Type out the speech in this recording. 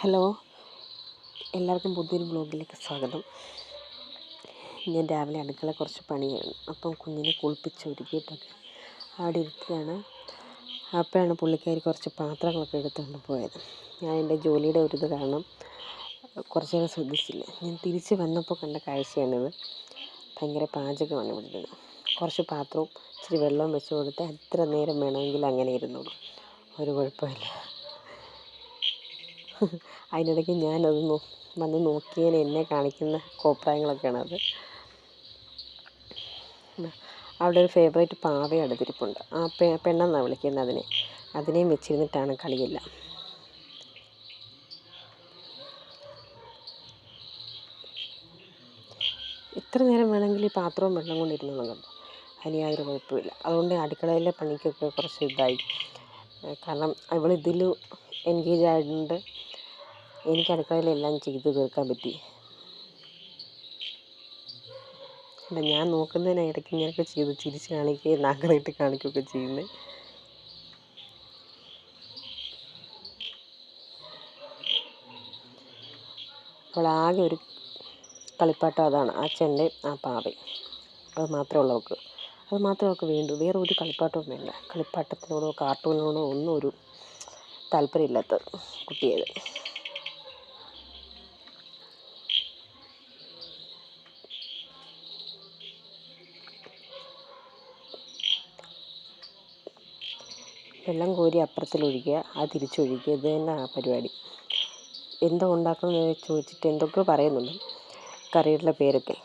Hello. എല്ലാവർക്കും പുതിയൊരു ബ്ലോഗിലേക്ക് സ്വാഗതം. ഞാൻ രാവിലെ അടുക്കള കുറച്ച് പണിയാണ്. അപ്പം കുഞ്ഞിനെ കുളിപ്പിച്ച് ഒരുക്കിയിട്ടൊക്കെ അവിടെ ഇരിക്കുകയാണ്. അപ്പോഴാണ് പുള്ളിക്കാരി കുറച്ച് പാത്രങ്ങളൊക്കെ എടുത്തുകൊണ്ട് പോയത്. ഞാൻ എന്റെ ജോലിയുടെ ഒരു ഇത് കാരണം കുറച്ച് നേരം ശ്രദ്ധിച്ചില്ല. ഞാൻ തിരിച്ച് വന്നപ്പോൾ കണ്ട കാഴ്ചയാണിത്. ഭയങ്കര പാചകമാണ് ഇവിടെ. കുറച്ച് പാത്രവും ഇച്ചിരി വെള്ളവും വെച്ച് കൊടുത്ത് എത്ര നേരം വേണമെങ്കിലും അങ്ങനെ ഇരുന്നോളൂ. ഒരു കുഴപ്പമില്ല അതിനിടയ്ക്ക് ഞാനത് നോ വന്ന് നോക്കിയതിന് എന്നെ കാണിക്കുന്ന കോപ്രായങ്ങളൊക്കെയാണ് അത്. അവിടെ ഒരു ഫേവറേറ്റ് പാവ അടുത്തിരിപ്പുണ്ട്. ആ പെ പെണ്ണെന്നാണ് വിളിക്കുന്നത് അതിനെ. അതിനെയും വെച്ചിരുന്നിട്ടാണ് കളിയെല്ലാം. എത്ര നേരം വേണമെങ്കിൽ ഈ പാത്രവും വെള്ളം കൊണ്ടിരുന്നു കണ്ടു? അതിന് യാതൊരു കുഴപ്പമില്ല അതുകൊണ്ട് അടുക്കളയിലെ പണിക്കൊക്കെ കുറച്ച് ഇതായി. കാരണം അവൾ ഇതിൽ എൻഗേജ് ആയതുകൊണ്ട് എനിക്ക് അടുക്കളയിലെല്ലാം ചെയ്ത് തീർക്കാൻ പറ്റി. അല്ല ഞാൻ നോക്കുന്നതിനിടയ്ക്ക് ഇങ്ങനെയൊക്കെ ചെയ്ത് ചിരിച്ച് കാണിക്കുകയും നാക്ക് കാണിക്കുകയൊക്കെ ചെയ്യുന്നത് അപ്പോൾ ആകെ ഒരു കളിപ്പാട്ടം അതാണ്. ആ ചെണ്ട ആ പാവയും. അത് മാത്രമേ ഉള്ളൂ അവൾക്ക്. അത് മാത്രമേ അവൾക്ക് വേണ്ടൂ. വേറെ ഒരു കളിപ്പാട്ടവും വേണ്ട. കളിപ്പാട്ടത്തിനോടോ കാർട്ടൂണിനോടോ ഒന്നും ഒരു താല്പര്യമില്ലാത്ത കുട്ടിയത് വെള്ളം കോരി അപ്പുറത്തിലൊഴിക്കുക അത് തിരിച്ചൊഴിക്കുക. ഇത് തന്നെ ആ പരിപാടി. എന്തോ ഉണ്ടാക്കുന്നത് ചോദിച്ചിട്ട് എന്തൊക്കെയോ പറയുന്നുണ്ട്. കറികളുടെ പേരൊക്കെ.